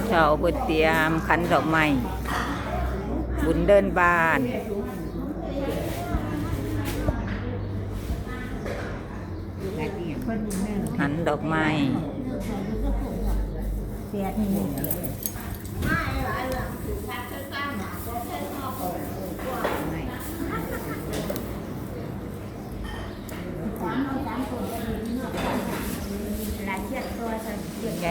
ผู้เฒ่าบุญเตรียมขันดอกไม้บุญเดินบ้านขันดอกไม้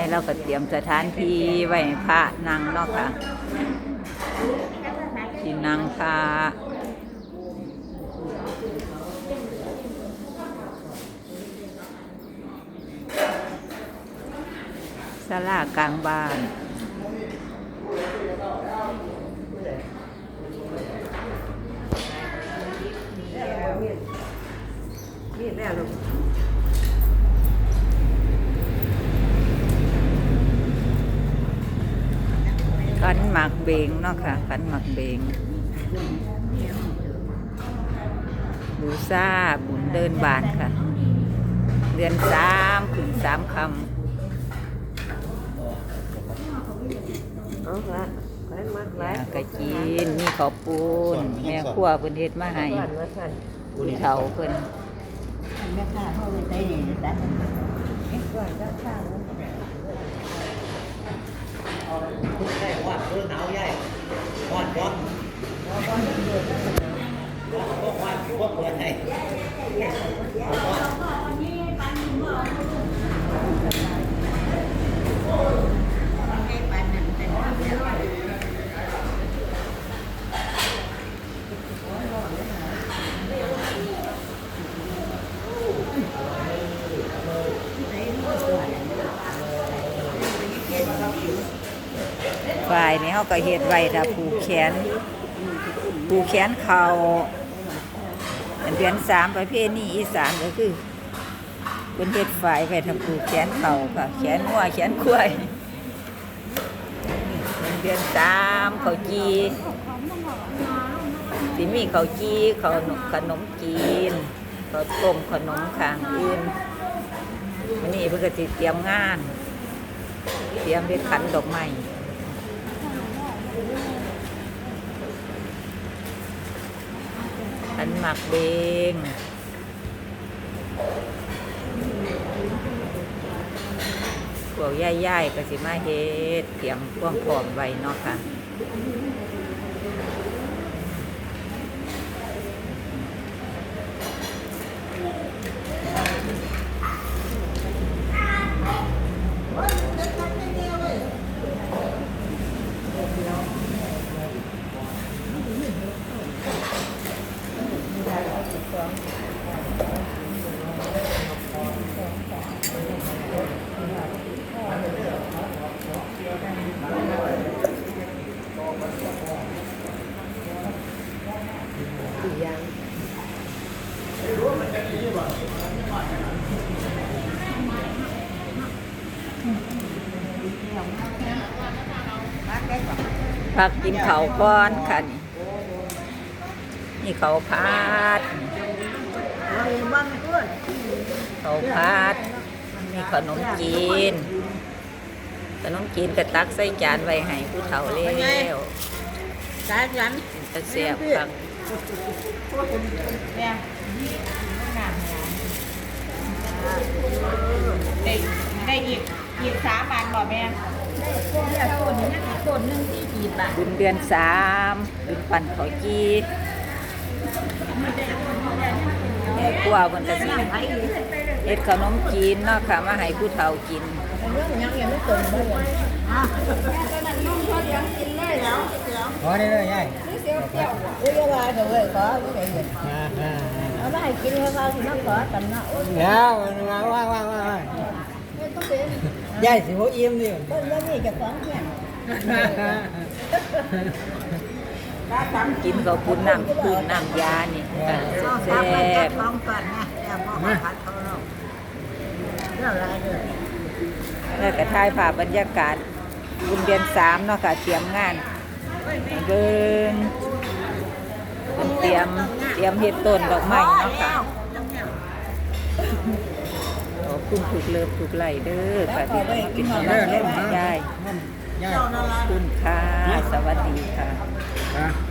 เสียทีนี้ยายเราก็เตรียมสถานที่ไว้พระนั่งเนาะค่ะที่นั่งพระศาลากลางบ้านนี่แม่ลูก ขันห มักเบงเนาะค่ะขันหมักเบงบูซาบุญเดินบานค่ะ เดือนสามถึงสามคเอาละไปมาำไว้ยากระจีนมีข้าวปูนแม่ครัวเพิ่นเฮ็ดมาให้ก่อนว่าท่านผู้เฒ่าเพิ่นแม่ข้าพ่อไปใส่นี่ดันเอ๊ะ ก่อนก็ข้าวใช่วัดเพื่อหนาวใหญ่วัดวัดพวกวัดพวกเปิดให้ ฝ่ายนี้เฮาก็เฮ็ดไว้ถ้าผูกแขน ผูกแขนเข่าเดือนสามประเภทนี้อีสานก็คือเพิ่นเฮ็ดฝ่ายไว้ถ้าผูกแขนเข่าค่ะแขนงัวแขนควายเดือนสามเขาจีสิมีเขาจีเขาขนมจีนเขาต้มขนมขางอื่นวันนี้เพิ่นก็สิเตรียมงาน เตรียมเฮ็ดขันดอกไม้ ขัน หมักเบงพวกย่ายๆก็สิมาเฮ็ดเตรียมความพร้อมไว้เนาะค่ะ พักกินเขาวก่อนค่ะ นี่นี่เขาวพัดเราเองบ้างเพื่อนเขาวพัดมีขนมจีน ขนมจีนกระตักใส่จานไว้ให้ผู้เฒ่าแล้วสายยันตะเสียบครับ แม่งามได้ได้หยิบหยิบสามบาทบ่แม่ได้ต้นละต้นนี้นะต้นหนึ่งที่กี่บาทบุญเดือนสามบุญปั่นเขาจีแม่ครัวบนกระสิ เฮ็ดขนมจีนเนาะค่ะมาให้ผู้เฒ่ากินเรื่องยังยังไม่ต้นเลยอะนุ่งเขาเลี้ยงกินเลยแล้วขอได้เลยยายเอ้ยว่าเดี๋ยวเว้ยขอไม่ได้เงินเอาไปให้กินให้เขาสิมาขอกันเนาะโอ้ยเดี๋ยวว่าว่าว่าว่าไม่ต้องเป็นยายสิหัวอิ่มดิต้นยังมีจะของเพียงกินกับปุ้นน้ำปุ้นน้ำยานี่ค่ะแซ่บท้องก่อนนะแต่พอมาพัดเขาเราเรื่องอะไรเลยๆแล้วก็ถ่ายภาพบรรยากาศบุญเดือนสามเนาะค่ะเตรียมงานเบินเตรียมเตรียมเฮ็ดต้นดอกไม้เนาะค่ะขอบคุณถูกเลิฟถูกไหลเด้อค่ะที่มาเป็นกำลังใจให้ยายขอบคุณค่ะ สวัสดีค่ะ